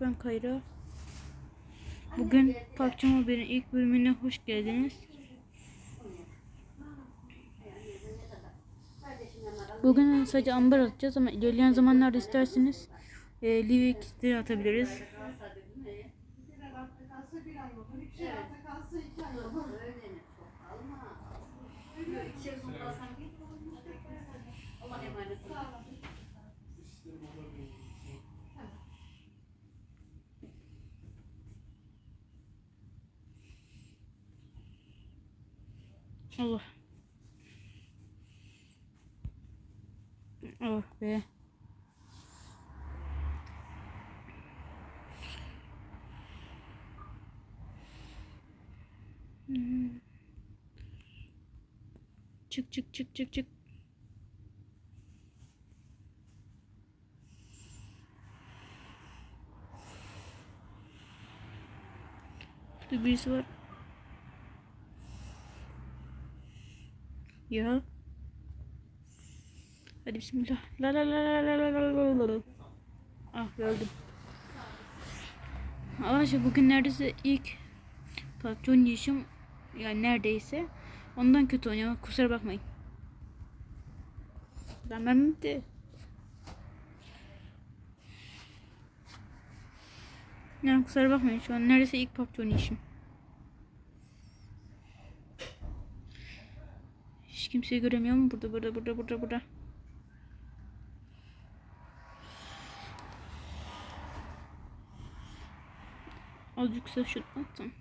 ben Kayra. Bugün PUBG Mobile'in ilk bölümüne hoş geldiniz. Bugün sadece ambar atacağız ama ilerleyen zamanlarda isterseniz e, Livik atabiliriz. Allah. Oh be. Hmm. Çık çık çık çık çık. Burada birisi var. Ya. Hadi bismillah. La la la la la la la la. Ah öldüm. Arkadaşlar bugün neredeyse ilk patron yiyişim yani neredeyse ondan kötü oynuyor. Kusura bakmayın. Ben ben bitti. Yani kusura bakmayın şu an neredeyse ilk patron yiyişim. Hiç kimseyi göremiyorum. Burada burada burada burada burada. Azıcık şut attım.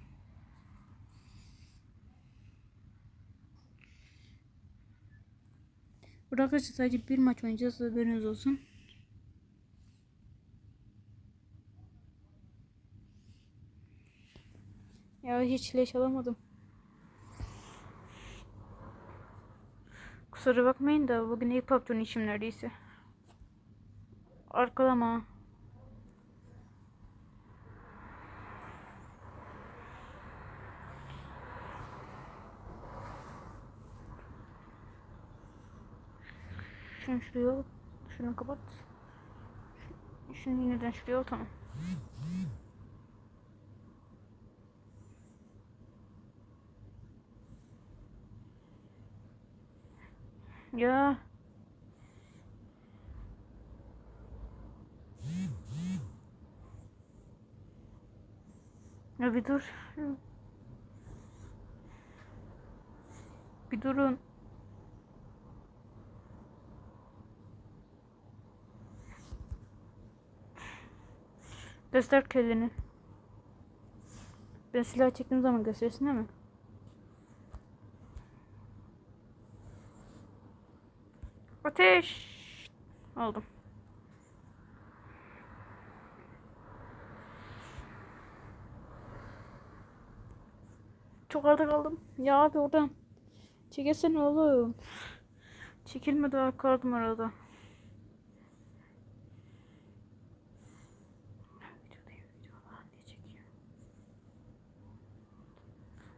Burada arkadaşlar sadece bir maç oynayacağız. Haberiniz olsun. Ya hiç leş alamadım. Kusura bakmayın da bugün ilk PUBG işim neredeyse. Arkalama. Şunu şuraya al. Şunu kapat. Şunu yeniden şuraya al tamam. Ya. Ya bir dur. Bir durun. Göster kendini. Ben silah çektiğim zaman göstersin değil mi? Ateş. Aldım. Çok arada kaldım. Ya abi oradan. Çekilsene oğlum. Çekilme daha kaldım arada.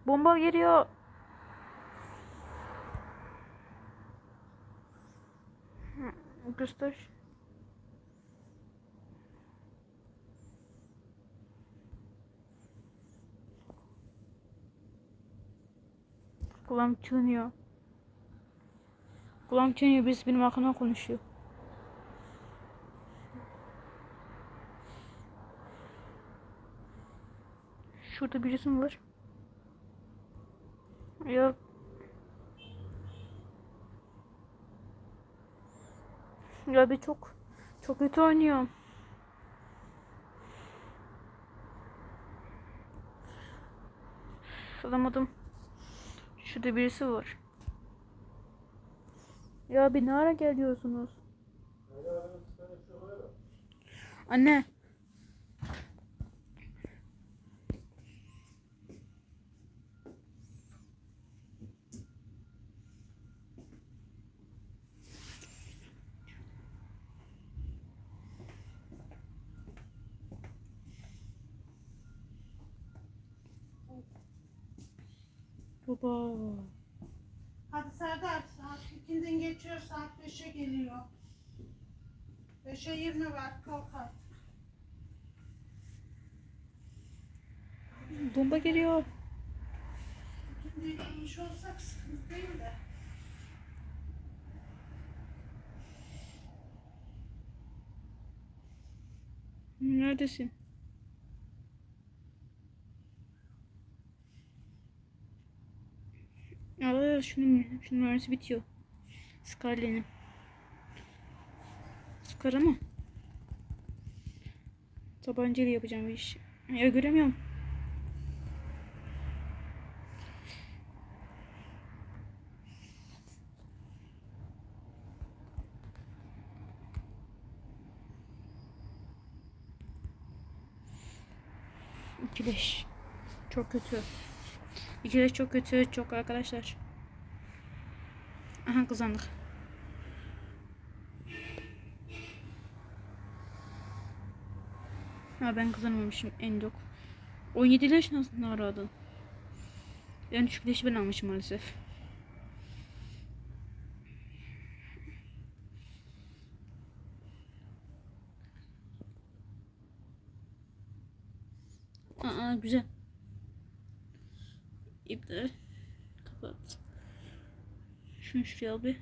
Bomba geliyor. Göster. Kulağım çınlıyor. Kulağım çınlıyor. Birisi benim arkamdan konuşuyor. Şurada birisi mi var? Yok. Ya bir çok çok kötü oynuyorum. Alamadım. Şurada birisi var. Ya bir ne ara geliyorsunuz? Anne. Baba. Hadi Serdar saat ikinden geçiyor saat 5'e geliyor. 5'e 20 var kalk artık. bomba geliyor. İkindiye girmiş olsak sıkıntı değil de. Neredesin? Aa şunun, şunun mermisi bitiyor. Scarlet'in. Sıkar ama. Tabancayla yapacağım bir iş. Ya göremiyorum. İkileş. Çok kötü. İkileş çok kötü. Çok arkadaşlar. Aha kazandık. Ha ben kazanamamışım en yok. 17 leş nasıl aradın? En düşük leşi ben almışım maalesef. Aa güzel. İptal. Kapat. Şunu şuraya bir.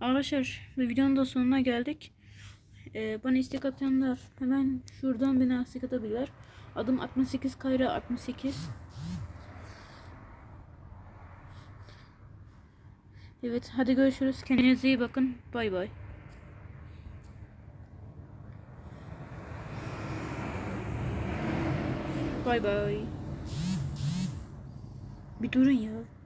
Arkadaşlar videonun da sonuna geldik. Ee, bana istek atanlar hemen şuradan bana istek atabilirler. Adım 68 Kayra 68. Evet hadi görüşürüz. Kendinize iyi bakın. Bay bay. Bay bay. Bir durun ya.